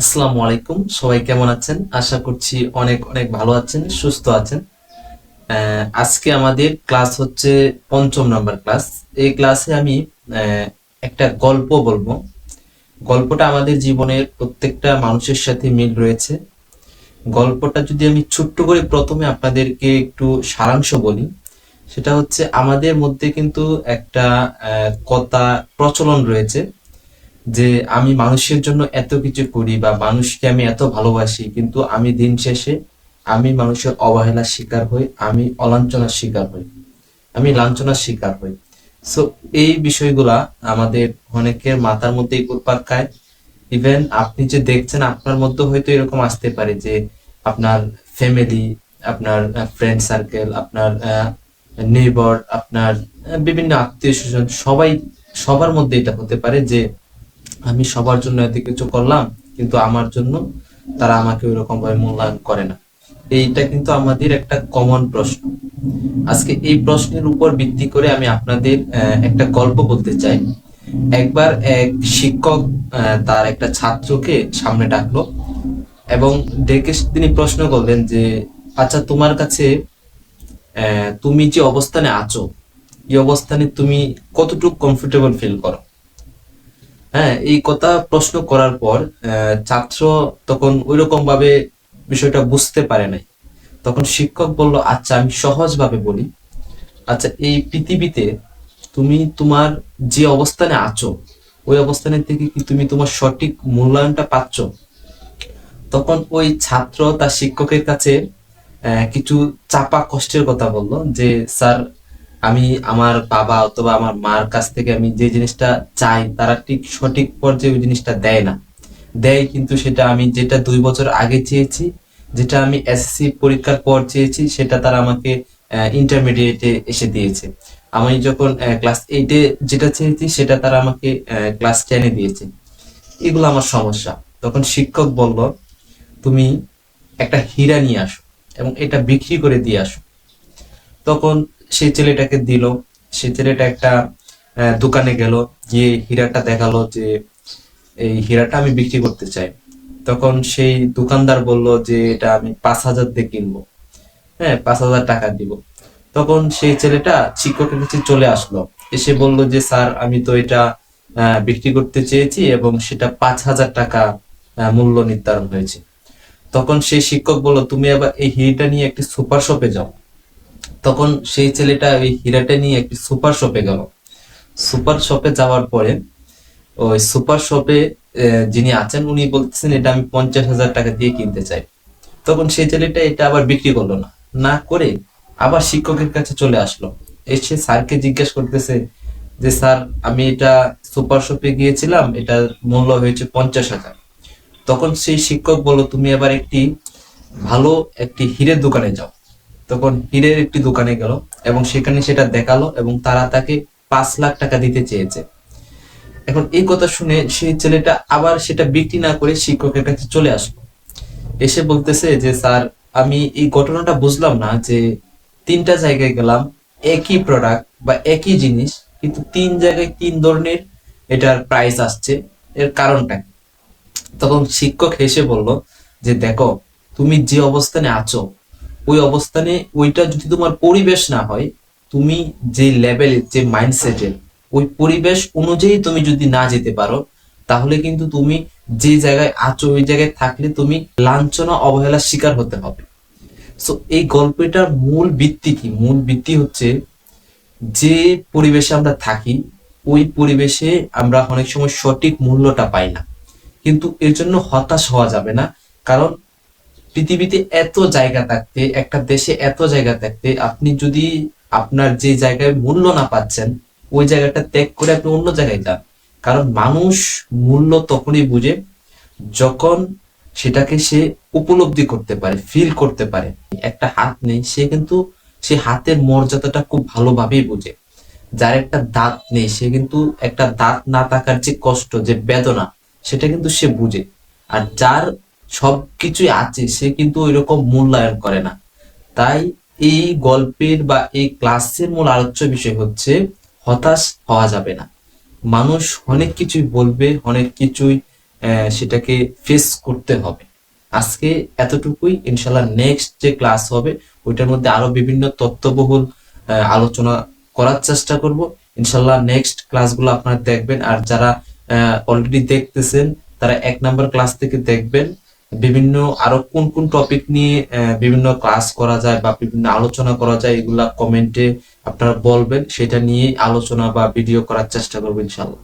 আসসালামু আলাইকুম। সবাই কেমন আছেন? আশা করছি অনেক অনেক ভালো আছেন, সুস্থ আছেন। আজকে আমাদের ক্লাস হচ্ছে পঞ্চম নম্বর ক্লাস। এই ক্লাসে আমি একটা গল্প বলব। গল্পটা আমাদের জীবনের প্রত্যেকটা মানুষের সাথে মিল রয়েছে। গল্পটা যদি আমি ছোট্ট করে প্রথমে আপনাদেরকে একটু সারাংশ বলি, সেটা হচ্ছে আমাদের মধ্যে কিন্তু একটা কথা প্রচলন রয়েছে। যে আমি মানুষের জন্য এত কিছু করি বা মানুষকে আমি এত ভালোবাসি, কিন্তু আমি দিন শেষে আমি মানুষের অবহেলার শিকার হই, আমি অলাঞ্ছনার শিকার হই, আমি লাঞ্ছনার শিকার হই। সো এই বিষয়গুলা আমাদের অনেকের মাথার মধ্যেই ঘুরপাক খায়। ইভেন আপনি যে দেখছেন, আপনার মধ্যে হয়তো এরকম আসতে পারে যে আপনার ফ্যামিলি আপনার ফ্রেন্ড সার্কেল আপনার নেইবর আপনার বিভিন্ন আত্মীয় স্বজন, সবাই, সবার মধ্যে এটা হতে পারে যে আমি সবার জন্য এত কিছু করলাম, কিন্তু আমার জন্য তারা আমাকে ওইরকম ভাবে মূল্যায়ন করে না। এইটা কিন্তু আমাদের একটা কমন প্রশ্ন। আজকে এই প্রশ্নের উপর ভিত্তি করে আমি আপনাদের একটা গল্প বলতে চাই। একবার এক শিক্ষক তার একটা ছাত্রকে সামনে ডাকলো এবং ডেকে তিনি প্রশ্ন করলেন যে আচ্ছা তোমার কাছে তুমি যে অবস্থানে আছো, এই অবস্থানে তুমি কতটুকু কমফোর্টেবল ফিল করো? হ্যাঁ এই কথা প্রশ্ন করার পর ছাত্র তখন ওইরকম ভাবে বিষয়টা বুঝতে পারে নাই। তখন শিক্ষক বলল আচ্ছা আমি সহজ ভাবে বলি। আচ্ছা এই পৃথিবীতে তুমি তোমার যে অবস্থানে আছো, ওই অবস্থানের থেকে কি তুমি তোমার সঠিক মূল্যায়নটা পাচ্ছ? তখন ওই ছাত্র তার শিক্ষকের কাছে কিছু চাপা কষ্টের কথা বলল যে, স্যার আমি আমার বাবা অথবা আমার মার কাছ থেকে আমি যে জিনিসটা চাই, তারা ঠিক সঠিক পর্যায়ে ওই জিনিসটা দেয় না। দেয় কিন্তু সেটা আমি যেটা দুই বছর আগে চেয়েছি, যেটা আমি এসএসসি পরীক্ষার পর চেয়েছি, সেটা তারা আমাকে ইন্টারমিডিয়েটে এসে দিয়েছে। আমি যখন ক্লাস এইটে যেটা চেয়েছি, সেটা তারা আমাকে ক্লাস টেনে দিয়েছে। এগুলো আমার সমস্যা। তখন শিক্ষক বলল, তুমি একটা হীরা নিয়ে আসো এবং এটা বিক্রি করে দিয়ে আসো। তখন সেই ছেলেটাকে দিল। সেই ছেলেটা একটা দোকানে গেল। গিয়ে হীরাটা দেখাল যে, এই হীরাটা আমি বিক্রি করতে চাই। তখন সেই দোকানদার বলল যে, এটা আমি পাঁচ হাজার দিয়ে কিনবো। হ্যাঁ পাঁচ হাজার টাকা দিব। তখন সেই ছেলেটা শিক্ষকের কাছে চলে আসলো। এসে বলল যে, স্যার, আমি তো এটা বিক্রি করতে চেয়েছি এবং সেটা পাঁচ হাজার টাকা মূল্য নির্ধারণ হয়েছে। তখন সেই শিক্ষক বলল, তুমি আবার এই হিরটা নিয়ে একটি সুপার শপে যাও। তখন সেই ছেলেটা ওই হীরাটা নিয়ে একটি সুপার শপে গেল। সুপার শপে যাওয়ার পরে ওই সুপার শপে যিনি আছেন উনি বলতেছেন, এটা আমি পঞ্চাশ হাজার টাকা দিয়ে কিনতে চাই। তখন সেই ছেলেটা এটা আবার বিক্রি করল না। না করে আবার শিক্ষকের কাছে চলে আসলো। এসে স্যারকে জিজ্ঞেস করতেছে যে, স্যার, আমি এটা সুপার শপে গিয়েছিলাম, এটার মূল্য হয়েছে পঞ্চাশ হাজার। তখন সেই শিক্ষক বলল, তুমি এবার একটি ভালো একটি হীরের দোকানে যাও। তখন হীরের একটি দোকানে গেল এবং সেখানে সেটা দেখাল এবং তারা তাকে পাঁচ লাখ টাকা দিতে চেয়েছে। এখন এই কথা শুনে সেই ছেলেটা আবার সেটা বিক্রি না করে শিক্ষকের কাছে চলে আসলো। এসে বলতেছে যে, স্যার, আমি এই ঘটনাটা বুঝলাম না যে তিনটা জায়গায় গেলাম, একই প্রোডাক্ট বা একই জিনিস, কিন্তু তিন জায়গায় তিন ধরনের এটার প্রাইস আসছে। এর কারণটা তখন শিক্ষক হেসে বলল যে, দেখো, তুমি যে অবস্থানে আছো ওই অবস্থানে ওইটা যদি তোমার পরিবেশ না হয়, তুমি যে লেভেলের যে মাইন্ডসেটের ওই পরিবেশ অনুযায়ী তুমি যদি না যেতে পারো, তাহলে কিন্তু তুমি যে জায়গায় আছো, ওই জায়গায় থাকলে তুমি লাঞ্ছনা, অবহেলার শিকার হতে হবে। সো এই গল্পটার মূল ভিত্তি কি? মূল ভিত্তি হচ্ছে যে পরিবেশে আমরা থাকি, ওই পরিবেশে আমরা অনেক সময় সঠিক মূল্যটা পাই না। কিন্তু এর জন্য হতাশ হওয়া যাবে না, কারণ পৃথিবীতে এত জায়গা থাকতে, একটা দেশে এত জায়গা থাকতে, আপনি যদি আপনার যে জায়গায় মূল্য না পাচ্ছেন, ওই জায়গাটা ত্যাগ করে আপনি অন্য জায়গায় যান। কারণ মানুষ মূল্য তখনই বুঝে যখন সেটাকে সে উপলব্ধি করতে পারে ফিল করতে পারে। একটা হাত নেই, সে কিন্তু সে হাতের মর্যাদাটা খুব ভালোভাবেই বুঝে। যার একটা দাঁত নেই, সে কিন্তু একটা দাঁত না থাকার যে কষ্ট, যে বেদনা, সেটা কিন্তু সে বুঝে। আর যার সবকিছুই আছে, সে কিন্তু ওইরকম মূল্যায়ন করে না। তাই এই গল্পের বা এই ক্লাসের মূল আলোচ্য বিষয় হচ্ছে হতাশ হওয়া যাবে না। মানুষ অনেক কিছুই বলবে, অনেক কিছুই সেটাকে ফেস করতে হবে। আজকে এতটুকুই। ইনশাল্লাহ নেক্সট যে ক্লাস হবে, ওইটার মধ্যে আরও বিভিন্ন তত্ত্ববহুল আলোচনা করার চেষ্টা করব। ইনশাল্লাহ নেক্সট ক্লাসগুলো আপনারা দেখবেন। আর যারা অলরেডি দেখতেছেন, তারা এক নাম্বার ক্লাস থেকে দেখবেন। বিভিন্ন আরও কোন কোন টপিক নিয়ে বিভিন্ন ক্লাস করা যায় বা বিভিন্ন আলোচনা করা যায়, এগুলা কমেন্টে আপনারা বলবেন, সেটা নিয়ে আলোচনা বা ভিডিও করার চেষ্টা করব ইনশাল্লাহ